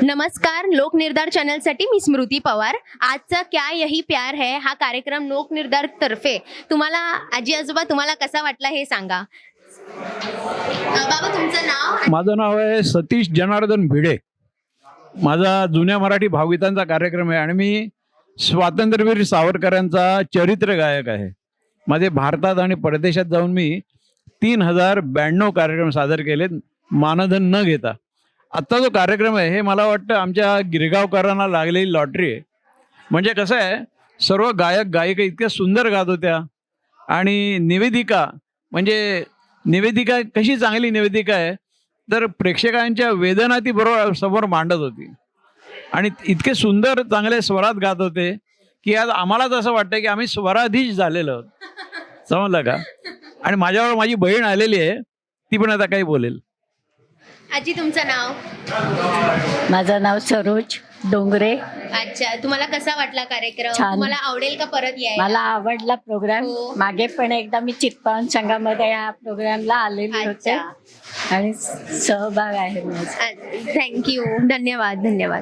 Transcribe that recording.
नमस्कार लोकनिर्धार चॅनलसाठी मी स्मृती पवार. आजचा क्या यही प्यार है हा कार्यक्रम लोकनिर्धार तर्फे. तुम्हाला आजी आजोबा तुम्हाला कसा वाटला हे सांगा. बाबा तुमचं नाव माझं नाव आहे सतीश जनार्दन भिडे. माझा जुन्या मराठी भावगीतांचा कार्यक्रम आहे आणि मी स्वातंत्र्यवीर सावरकरांचा चरित्र गायक आहे. माझे भारतात आणि परदेशात जाऊन मी तीन हजार ब्याण्णव कार्यक्रम सादर केलेत. मानधन न घेता. आत्ता जो कार्यक्रम आहे हे मला वाटतं आमच्या गिरगावकरांना लागलेली लॉटरी आहे. म्हणजे कसं आहे सर्व गायक गायिका इतक्या सुंदर गात होत्या. आणि निवेदिका म्हणजे निवेदिका कशी चांगली निवेदिका आहे तर प्रेक्षकांच्या वेदना ती बरोबर समोर मांडत होती. आणि इतके सुंदर चांगले स्वरात गात होते की आज आम्हालाच असं वाटतं की आम्ही स्वराधीश झालेलो समजलं का? आणि माझ्यावर माझी बहीण आलेली आहे ती पण आता काही बोलेल. आजी तुमचं नाव? माझं नाव सरोज डोंगरे. अच्छा तुम्हाला कसा वाटला कार्यक्रम? छान. तुम्हाला आवडेल का परत यायला? मला आवडला प्रोग्राम हो. मागे पण एकदा मी चितपावन संघामध्ये या प्रोग्रामला आलेले होते. अच्छा. आणि सहभाग आहे माझा. थँक्यू धन्यवाद धन्यवाद.